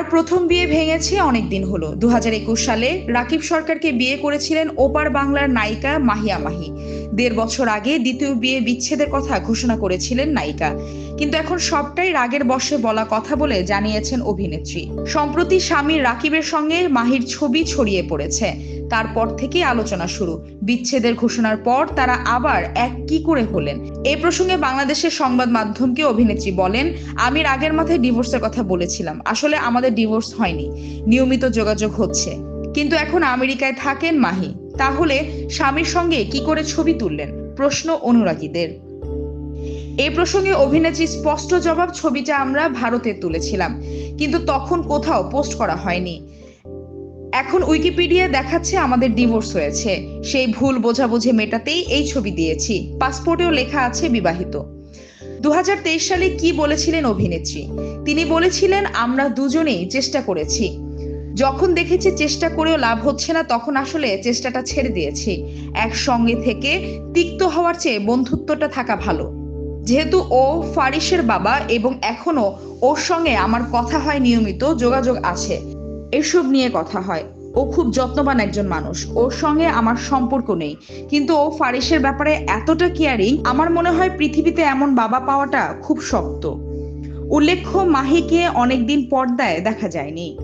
তার প্রথম বিয়ে ভেঙেছে অনেক দিন হলো দু সালে রাকিব সরকারকে বিয়ে করেছিলেন ওপার বাংলার নায়িকা মাহিয়া মাহি। দেড় বছর আগে দ্বিতীয় বিয়ে বিচ্ছেদের কথা ঘোষণা করেছিলেন নায়িকা। কিন্তু এখন সবটাই রাগের বসে বলা কথা বলে জানিয়েছেন অভিনেত্রী। সম্প্রতি স্বামী রাকিবের সঙ্গে মাহির ছবি ছড়িয়ে পড়েছে। তারপর থেকেই আলোচনা শুরু। বিচ্ছেদের ঘোষণার পর তারা আবার এক কি করে হলেন? এই প্রসঙ্গে বাংলাদেশের সংবাদ মাধ্যমকে অভিনেত্রী বলেন আমি রাগের মাথায় ডিভোর্সের কথা বলেছিলাম। আসলে আমাদের ডিভোর্স হয়নি। নিয়মিত যোগাযোগ হচ্ছে। কিন্তু এখন আমেরিকায় থাকেন মাহি। তাহলে স্বামীর সঙ্গে কি করে ছবি তুললেন? প্রশ্ন অনুরাগীদের। এই প্রসঙ্গে অভিনেত্রী স্পষ্ট জবাব, ছবিটা আমরা ভারতে তুলেছিলাম। কিন্তু তখন কোথাও পোস্ট করা হয়নি। এখন উইকিপিডিয়া দেখাচ্ছে আমাদের ডিভোর্স হয়েছে। সেই ভুল বোঝাবুঝি মেটাতেই এই ছবি দিয়েছি। পাসপোর্টেও লেখা আছে বিবাহিত। দু হাজার তেইশ সালে কি বলেছিলেন অভিনেত্রী? তিনি বলেছিলেন, আমরা দুজনেই চেষ্টা করেছি। যখন দেখেছি চেষ্টা করেও লাভ হচ্ছে না, তখন আসলে চেষ্টাটা ছেড়ে দিয়েছি। একসঙ্গে থেকে তিক্ত হওয়ার চেয়ে বন্ধুত্বটা থাকা ভালো। যেহেতু ও ফারিসের বাবা এবং এখনও ওর সঙ্গে আমার কথা হয় নিয়মিত যোগাযোগ আছে। এসব নিয়ে কথা হয়। ও খুব যত্নবান একজন মানুষ। ওর সঙ্গে আমার সম্পর্ক নেই। কিন্তু ও ফারিসের ব্যাপারে এতটা কেয়ারিং আমার মনে হয় পৃথিবীতে এমন বাবা পাওয়াটা খুব শক্ত। উল্লেখ্য মাহিকে অনেকদিন পর্দায় দেখা যায়নি।